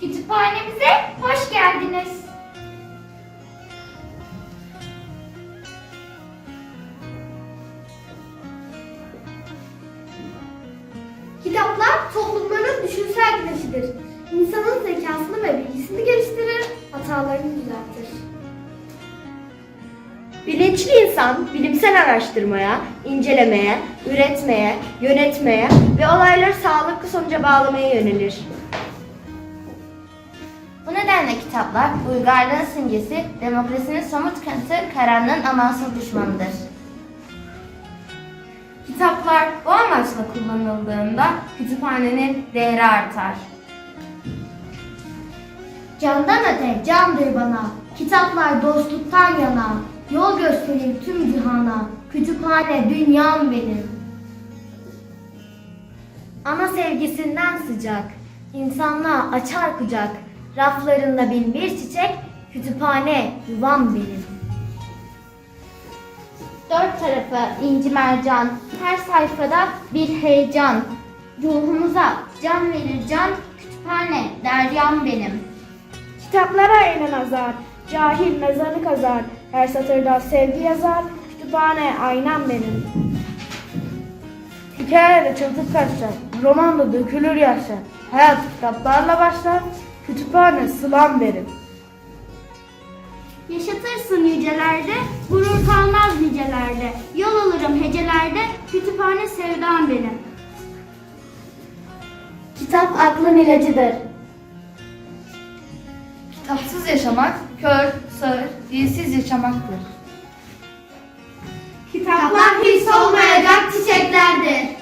Kütüphanemize hoş geldiniz. Kitaplar toplumların düşünsel güneşidir. İnsanın zekasını ve bilgisini geliştirir, hatalarını düzeltir. Bilinçli insan bilimsel araştırmaya, incelemeye, üretmeye, yönetmeye ve olayları sağlıklı sonuca bağlamaya yönelir. Nedenle kitaplar uygarlığın simgesi, demokrasinin somut kanıtı, karanlığın amansız düşmanıdır. Kitaplar bu amaçla kullanıldığında kütüphanenin değeri artar. Candan öte candır bana, kitaplar dostluktan yana, yol gösterir tüm cihana, kütüphane dünyam benim. Ana sevgisinden sıcak, insanlığa açar kucak, raflarında bin bir çiçek, kütüphane yuvam benim. Dört tarafı inci mercan, her sayfada bir heyecan. Ruhumuza can verir can, kütüphane deryam benim. Kitaplara eğlen azar, cahil mezarı kazar, her satırda sevgi yazar, kütüphane aynam benim. Hikayede çıltık kaçar, romanda dökülür yaşlar, hayat kitaplarla başlar, kütüphane sılam benim. Yaşatırsın yücelerde, gurur kalmaz nicelerde. Yol alırım hecelerde, kütüphane sevdam benim. Kitap aklın ilacıdır. Kitapsız yaşamak, kör, sağır, dilsiz yaşamaktır. Kitaplar hiç olmayacak çiçeklerdir.